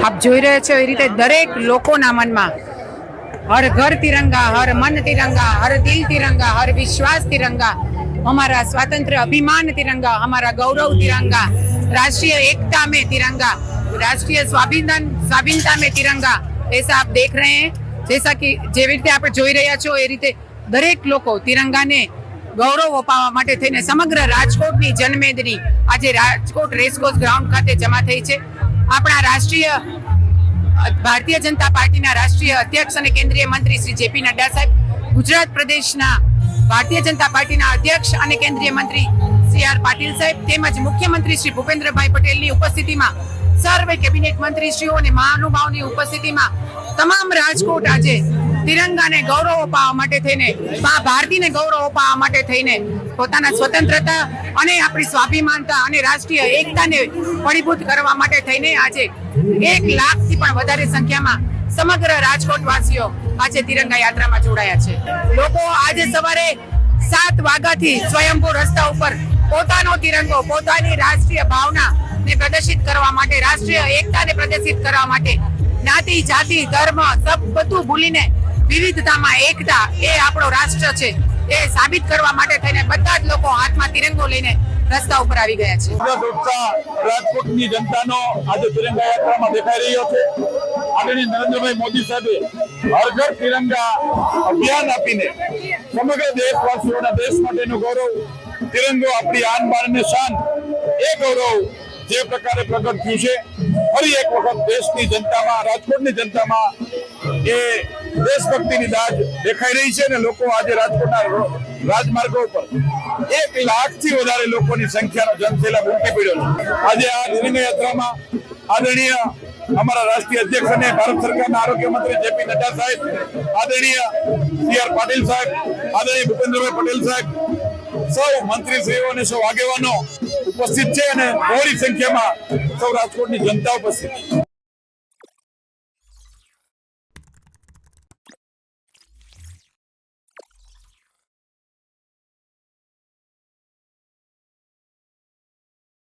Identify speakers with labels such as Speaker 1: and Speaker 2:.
Speaker 1: આપ જોઈ રહ્યા છો એ રીતે દરેક લોકોના મનમાં હર ઘર તિરંગા હર મન તિરંગા હર દિલ તિરંગા હર વિશ્વાસ તિરંગા हमारा स्वातंत्र अभिमान तिरंगा हमारा गौरव तिरंगा राष्ट्रीय एकता में तिरंगा राष्ट्रीय स्वाभिमान स्वाधीनता में तिरंगा ऐसा आप देख रहे हैं जैसा कि જેવી રીતે આપણે જોઈ રહ્યા છો એ રીતે દરેક લોકો તિરંગાને ગૌરવ અપાવવા માટે થઈને સમગ્ર રાજકોટની જનમેદની આજે રાજકોટ રેસકોર્સ ગ્રાઉન્ડ ખાતે જમા થઈ છે આપણા રાષ્ટ્રીય, ભારતીય જનતા પાર્ટીના રાષ્ટ્રીય અધ્યક્ષ અને કેન્દ્રીય મંત્રી શ્રી જેપી નડ્ડા સાહેબ, ગુજરાત પ્રદેશના ભારતીય જનતા પાર્ટીના અધ્યક્ષ અને કેન્દ્રીય મંત્રી સી આર પાટીલ સાહેબ તેમજ મુખ્યમંત્રી શ્રી ભૂપેન્દ્રભાઈ પટેલની ઉપસ્થિતિમાં સર્વે કેબિનેટ મંત્રીશ્રીઓ અને મહાનુભાવની ઉપસ્થિતિમાં તમામ રાજકોટ આજે તિરંગાને ગૌરવ અપાવવા માટે થઈને, મા ભારતીને ગૌરવ અપાવવા માટે થઈને પોતાના સ્વતંત્રતા અને આપણી સ્વાભિમાનતા અને રાષ્ટ્રીય એકતાને ફળીભૂત કરવા માટે થઈને આજે એક લાખથી પણ વધારે સંખ્યામાં સમગ્ર રાજકોટવાસીઓ આજે તિરંગા યાત્રામાં જોડાયા છે. લોકો આજે સવારે સાત વાગ્યાથી સ્વયંભૂ રસ્તા ઉપર પોતાનો તિરંગો, પોતાની રાષ્ટ્રીય ભાવના ને પ્રદર્શિત કરવા માટે, રાષ્ટ્રીય એકતાને પ્રદર્શિત કરવા માટે જ્ઞાતિ જાતિ, ધર્મ, સબ બધું ભૂલીને વિવિધતામાં એકતા એ આપણો રાષ્ટ્ર છે, એ સાબિત કરવા માટે થઈને બધા જ લોકો હાથમાં તિરંગો લઈને રસ્તા ઉપર આવી ગયા છે.
Speaker 2: રાજકોટની જનતાનો આજે તિરંગા યાત્રામાં દેખાઈ રહ્યો છે. આદરણીય નરેન્દ્રભાઈ મોદી સાહેબે હર ઘર તિરંગા અભિયાન આપીને સમગ્ર દેશવાસીઓના દેશ માટેનું ગૌરવ, તિરંગો આપણી આન બાન અને શાન, એ ગૌરવ જે પ્રકારે પ્રગટ થયું છે. ફરી એક વખત દેશની જનતામાં, રાજકોટની જનતામાં એ દેશભક્તિની દાજ દેખાઈ રહી છે અને લોકો આજે રાજકોટના રાજમાર્ગો ઉપર એક લાખથી વધારે લોકોની સંખ્યાનો જનસેલાબ ઉમટી પડ્યો છે. આજે આ નિર્ણય યાત્રામાં આદરણીય અમારા રાષ્ટ્રીય અધ્યક્ષ અને ભારત સરકારના આરોગ્ય મંત્રી જેપી નડ્ડા સાહેબ, આદરણીય સી આર પાટીલ સાહેબ, આદરણીય ભૂપેન્દ્રભાઈ પટેલ સાહેબ, સૌ મંત્રીશ્રીઓ અને સૌ આગેવાનો ઉપસ્થિત છે અને બહોળી સંખ્યામાં સૌ રાજકોટની જનતા ઉપસ્થિત છે.